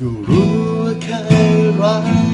ก็รู้ว่าเคยรัก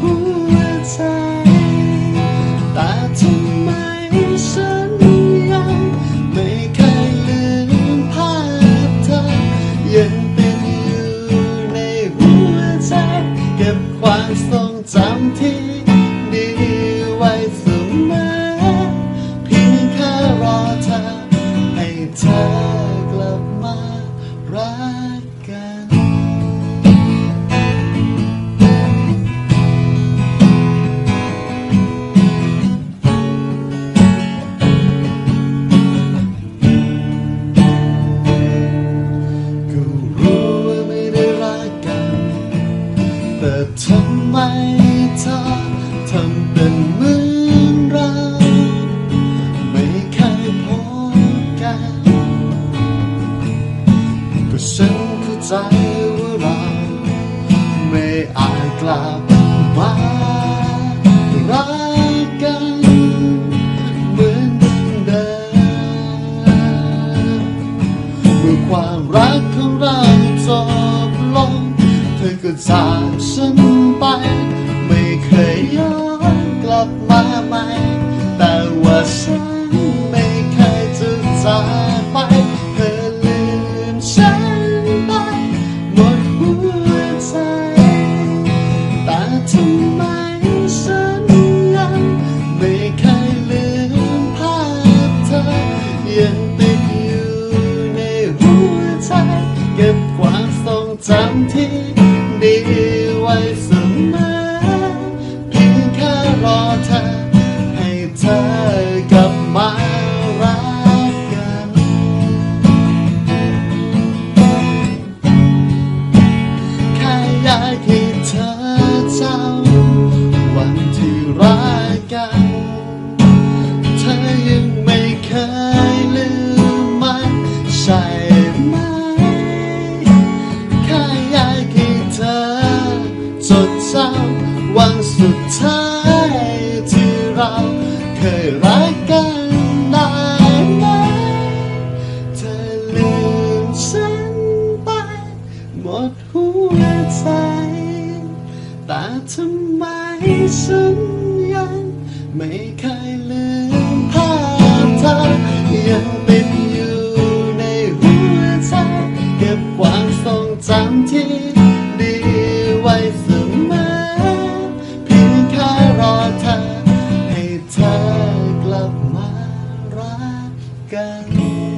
หัวใจ แต่ทำไมฉันยังไม่เคยลืมภาพเธอ ยังเป็นอยู่ในหัวใจ เก็บความทรงจำที่ แต่ทำไมเธอทำเป็นเหมือนเรา ไม่เคยพบกันก็ฉันเข้าใจ จากฉันไป ไม่เคยย้อนกลับมาใหม่แต่ว่าฉันไม่เคยจะจากไป เธอลืมฉันไปหมดหัวใจ แต่ทำไมฉันยังไม่เคยลืมภาพเธอ ยังติดอยู่ในหัวใจ เก็บความทรงจำที่ รอเธอ ให้เธอกลับมารักกัน แค่อยากให้เธอจำวันที่รักกัน เธอยังไม่เคยลืมมันใช่ไหมแค่อยากให้เธอจดจำวันสุดท้าย ยรักกันได้ไหมเธอลืมฉันไป หมดหัวใจ แต่ทำไมฉันยังไม่เคยลืมภาพเธอยัง 干